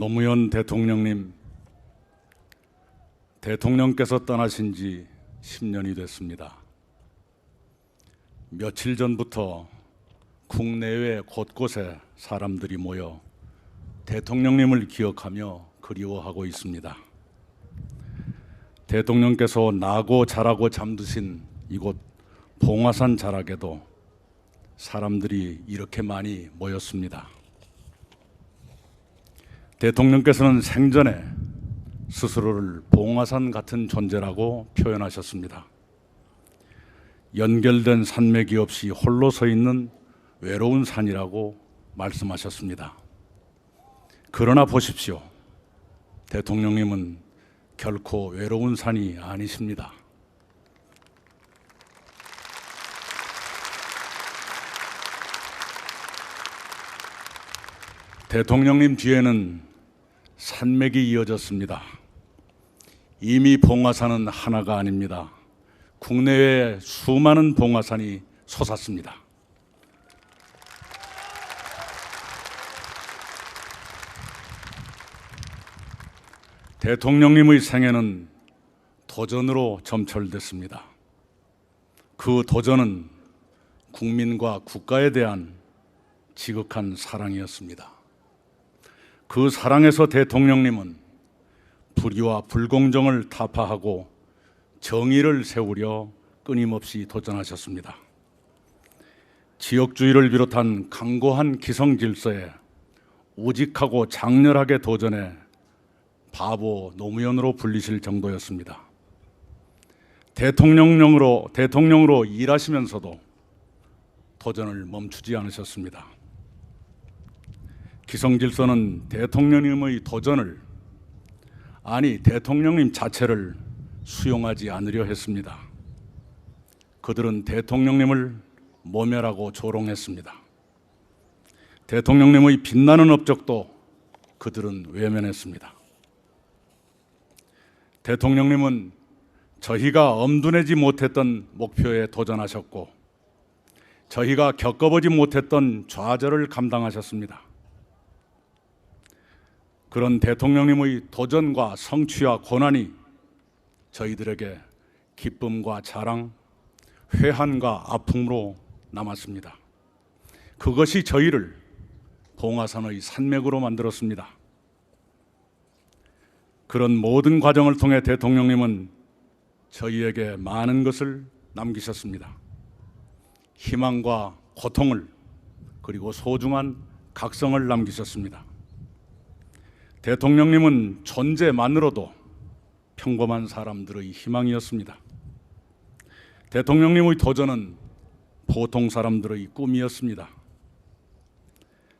노무현 대통령님, 대통령께서 떠나신 지 10년이 됐습니다. 며칠 전부터 국내외 곳곳에 사람들이 모여 대통령님을 기억하며 그리워하고 있습니다. 대통령께서 나고 자라고 잠드신 이곳 봉화산 자락에도 사람들이 이렇게 많이 모였습니다. 대통령께서는 생전에 스스로를 봉화산 같은 존재라고 표현하셨습니다. 연결된 산맥이 없이 홀로 서 있는 외로운 산이라고 말씀하셨습니다. 그러나 보십시오. 대통령님은 결코 외로운 산이 아니십니다. 대통령님 뒤에는 산맥이 이어졌습니다. 이미 봉화산은 하나가 아닙니다. 국내외 수많은 봉화산이 솟았습니다. 대통령님의 생애는 도전으로 점철됐습니다. 그 도전은 국민과 국가에 대한 지극한 사랑이었습니다. 그 사랑에서 대통령님은 불의와 불공정을 타파하고 정의를 세우려 끊임없이 도전하셨습니다. 지역주의를 비롯한 강고한 기성 질서에 우직하고 장렬하게 도전해 바보 노무현으로 불리실 정도였습니다. 대통령령으로 대통령으로 일하시면서도 도전을 멈추지 않으셨습니다. 기성질서는 대통령님의 도전을 아니 대통령님 자체를 수용하지 않으려 했습니다. 그들은 대통령님을 모멸하고 조롱했습니다. 대통령님의 빛나는 업적도 그들은 외면했습니다. 대통령님은 저희가 엄두내지 못했던 목표에 도전하셨고 저희가 겪어보지 못했던 좌절을 감당하셨습니다. 그런 대통령님의 도전과 성취와 고난이 저희들에게 기쁨과 자랑, 회한과 아픔으로 남았습니다. 그것이 저희를 봉화산의 산맥으로 만들었습니다. 그런 모든 과정을 통해 대통령님은 저희에게 많은 것을 남기셨습니다. 희망과 고통을 그리고 소중한 각성을 남기셨습니다. 대통령님은 존재만으로도 평범한 사람들의 희망이었습니다. 대통령님의 도전은 보통 사람들의 꿈이었습니다.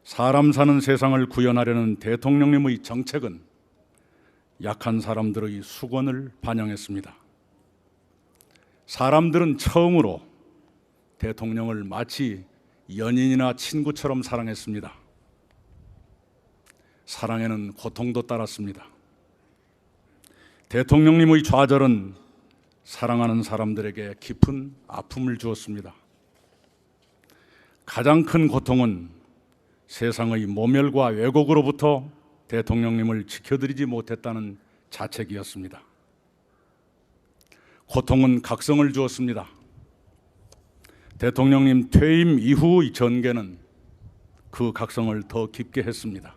사람 사는 세상을 구현하려는 대통령님의 정책은 약한 사람들의 수건을 반영했습니다. 사람들은 처음으로 대통령을 마치 연인이나 친구처럼 사랑했습니다. 사랑에는 고통도 따랐습니다. 대통령님의 좌절은 사랑하는 사람들에게 깊은 아픔을 주었습니다. 가장 큰 고통은 세상의 모멸과 왜곡으로부터 대통령님을 지켜드리지 못했다는 자책이었습니다. 고통은 각성을 주었습니다. 대통령님 퇴임 이후 의 전개는 그 각성을 더 깊게 했습니다.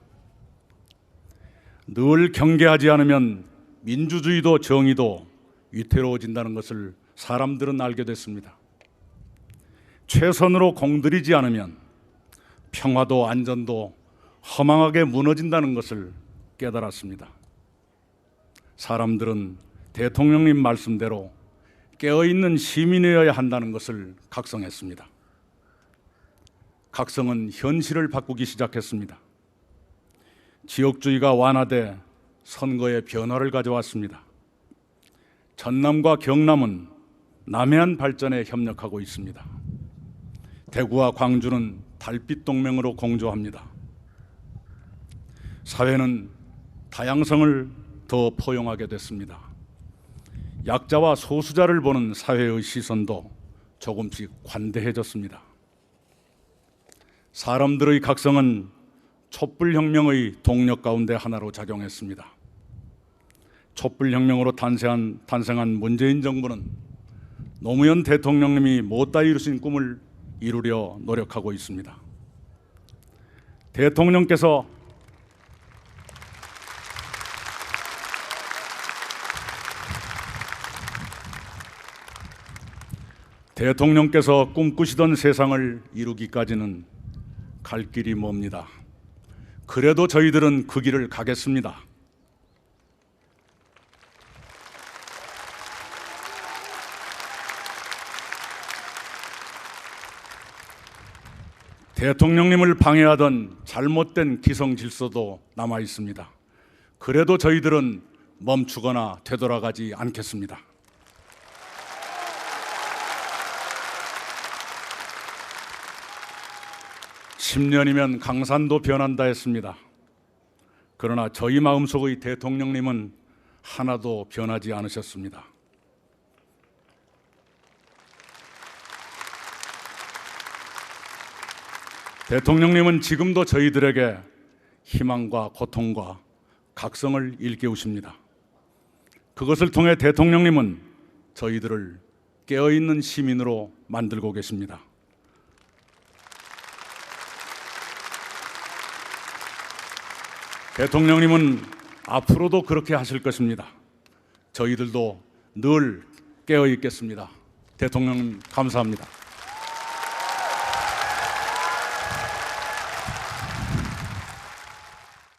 늘 경계하지 않으면 민주주의도 정의도 위태로워진다는 것을 사람들은 알게 됐습니다. 최선으로 공들이지 않으면 평화도 안전도 허망하게 무너진다는 것을 깨달았습니다. 사람들은 대통령님 말씀대로 깨어있는 시민이어야 한다는 것을 각성했습니다. 각성은 현실을 바꾸기 시작했습니다. 지역주의가 완화돼 선거에 변화를 가져왔습니다. 전남과 경남은 남해안 발전에 협력하고 있습니다. 대구와 광주는 달빛 동맹으로 공조합니다. 사회는 다양성을 더 포용하게 됐습니다. 약자와 소수자를 보는 사회의 시선도 조금씩 관대해졌습니다. 사람들의 각성은 촛불혁명의 동력 가운데 하나로 작용했습니다. 촛불혁명으로 탄생한, 탄생한 문재인 정부는 노무현 대통령님이 못다 이루신 꿈을 이루려 노력하고 있습니다. 대통령께서 대통령께서 꿈꾸시던 세상을 이루기까지는 갈 길이 멉니다. 그래도 저희들은 그 길을 가겠습니다. 대통령님을 방해하던 잘못된 기성 질서도 남아 있습니다. 그래도 저희들은 멈추거나 되돌아가지 않겠습니다. (10년이면) 강산도 변한다 했습니다. 그러나 저희 마음속의 대통령님은 하나도 변하지 않으셨습니다. 대통령님은 지금도 저희들에게 희망과 고통과 각성을 일깨우십니다. 그것을 통해 대통령님은 저희들을 깨어있는 시민으로 만들고 계십니다. 대통령님은 앞으로도 그렇게 하실 것입니다. 저희들도 늘 깨어 있겠습니다. 대통령 감사합니다.